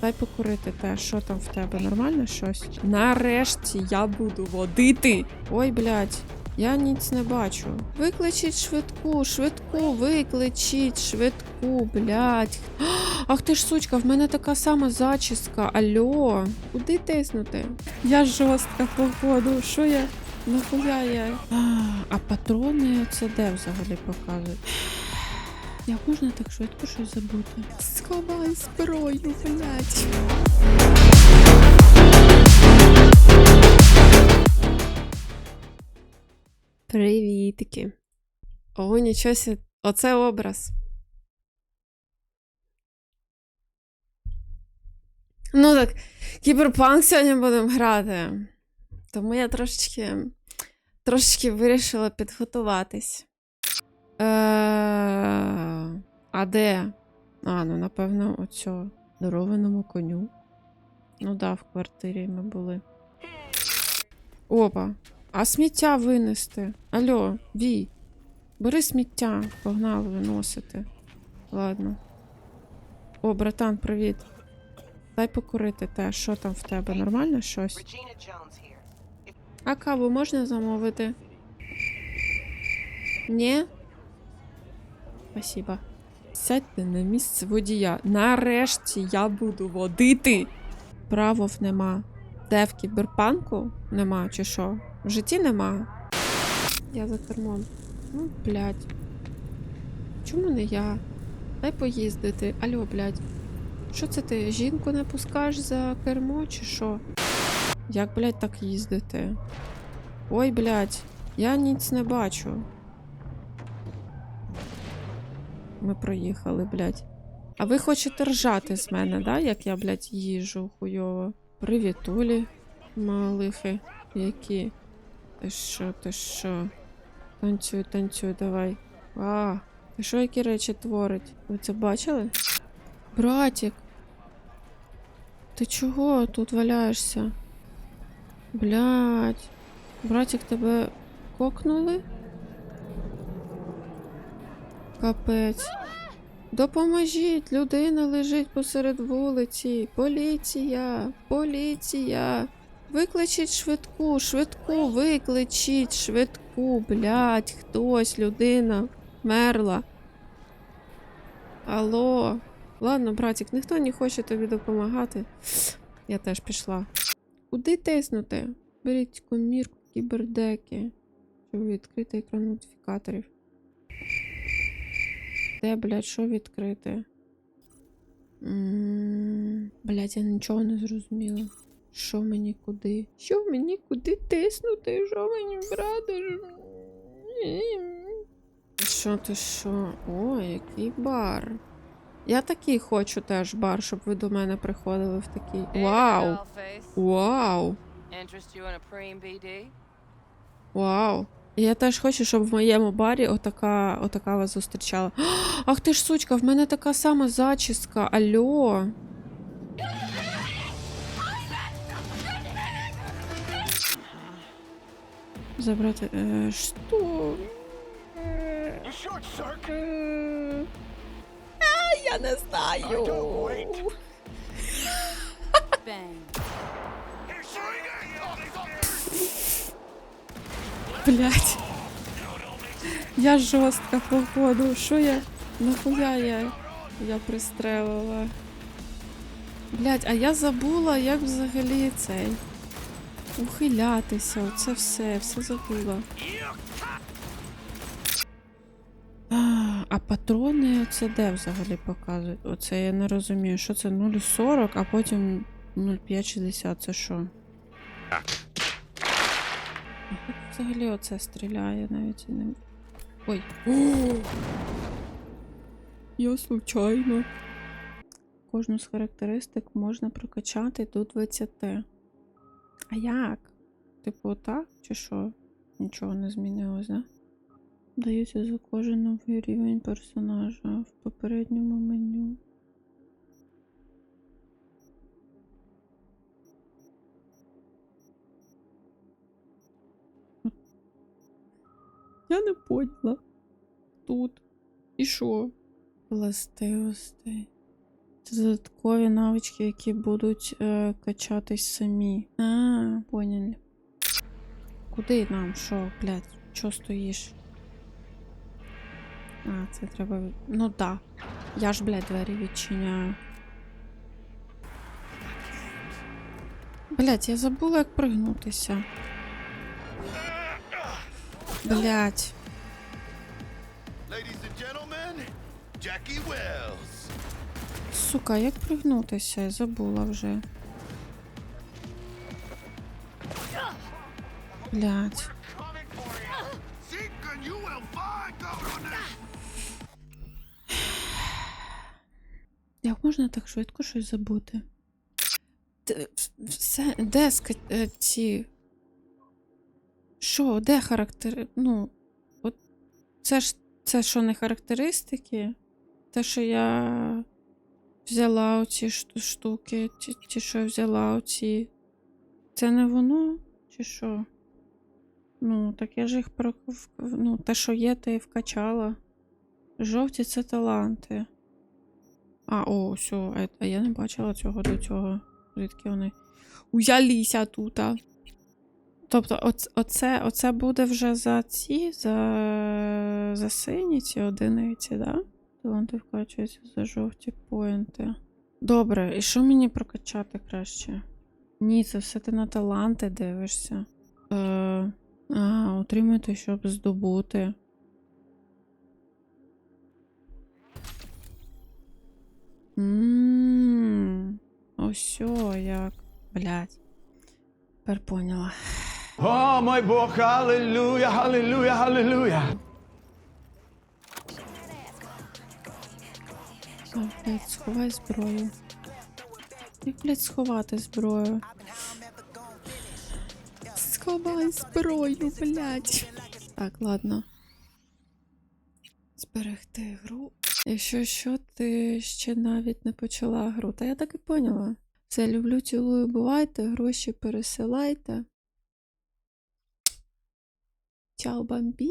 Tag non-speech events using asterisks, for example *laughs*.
Дай покурити те, що там в тебе? Нормально щось? Нарешті я буду водити. Ой, блядь, я ніц не бачу. Викличіть швидку, швидку, викличіть швидку, блядь. *gasps* Ах ти ж сучка, в мене така сама зачіска. Алло, куди тиснути? Я жорстка, походу. Що я? Нахуя я? А, *gasps* а патрони це де взагалі показують? Як можна так швидко щось забути? Сховай зброю, блядь. Привітики. О, нічого сі. Оце образ. Ну так, кіберпанк сьогодні будемо грати. Тому я трошечки, трошечки вирішила підготуватись. Е, а де? А, ну напевно, оцю дарованому коню. Ну да, в квартирі ми були. Опа. А сміття винести. Алло, Вій. Бери сміття, погнали виносити. Ладно. О, братан, привіт. Дай покурити те, що там в тебе? Нормально щось? А каву можна замовити? Ні? Спасибо. Сядьте на місце водія. Нарешті я буду водити. Правов нема. Де в кіберпанку? Нема, чи що? В житті нема. Я за кермом. Ну, блядь. Чому не я? Дай поїздити. Алло, блядь. Що це ти? Жінку не пускаєш за кермо, чи що? Як, блядь, так їздити? Ой, блядь, я ніц не бачу. Ми проїхали, блядь. А ви хочете ржати з мене, да? Як я, блядь, їжу хуйово. Привітулі, малихи, які. Ти що, ти що? Танцюй, танцюй, давай. А, ти що які речі творить? Ви це бачили? Братік. Ти чого тут валяєшся? Блядь. Братик, тебе кокнули? Капець. Допоможіть, людина лежить посеред вулиці. Поліція, поліція. Викличіть швидку, швидку, викличіть швидку, блядь, хтось, людина мерла. Алло. Ладно, братик, ніхто не хоче тобі допомагати. Я теж пішла. Куди тиснути? Беріть комірку кібердеки, щоб відкрити екран нотифікаторів. Де, блядь, що відкрити? Блядь, я нічого не зрозуміла. Що мені куди? Що мені куди тиснути? Що мені брати? Що ти що? О, який бар. Я такий хочу теж бар, щоб ви до мене приходили в такий. Вау! Вау! Вау. Я теж хочу, щоб в моєму барі отака, отака вас зустрічала. *gasps* Ах ти ж сучка, в мене така сама зачіска. Алло. Забрати. Е, що? Е, А, я не знаю. *laughs* Блять. Я жорстка, походу. Що я? Нахуя я? Я пристрелила. Блять, а я забула, як взагалі цей. Ухилятися, оце все, все забула. А, патрони це де взагалі показують? Оце я не розумію, що це 0,40, а потім 0,560, це що? Взагалі оце стріляє навіть і не. Ой. Я случайно. Кожну з характеристик можна прокачати до 20. А як? Типу, так? Чи що? Нічого не змінилось, да? Дається за кожен новий рівень персонажа в попередньому меню. Я не поняла. Тут. І що? Властивостей. Це додаткові навички, які будуть е, качатись самі. А, поняли. Куди нам? Що, блядь? Чо стоїш? А, це треба. Ну да. Я ж, блядь, двері відчиняю. Блядь, я забула, як пригнутися. Wells. Сука, як пригнутися? Я забула вже. Governor. Як можна так швидко щось забути? Все, де е, ці. Що, де характери? Ну, от це ж це що не характеристики? Те, що я взяла оці штуки, ті, ті, що я взяла оці. Це не воно? Чи що? Ну, так я ж їх про... Ну, те, що є, те і вкачала. Жовті це таланти. А, о, все, а, я не бачила цього до цього. Звідки вони? Узялися тут. Тобто, оц, оце, оце буде вже за ці, за, за сині ці одиниці, да? Таланти вкачуються за жовті поінти. Добре, і що мені прокачати краще? Ні, це все ти на таланти дивишся. Е, а, отримати, щоб здобути. Ммм. Ось як. Блять. Тепер поняла. О, мой Бог, аллилуйя, аллилуйя, аллилуйя. А, блядь, сховай зброю. Як, блядь, сховати зброю? Сховай зброю, блядь. Так, ладно. Зберегти гру. Якщо що, ти ще навіть не почала гру. Та я так і поняла. Все, люблю, цілую, бувайте, гроші пересилайте. Чао, бамбі.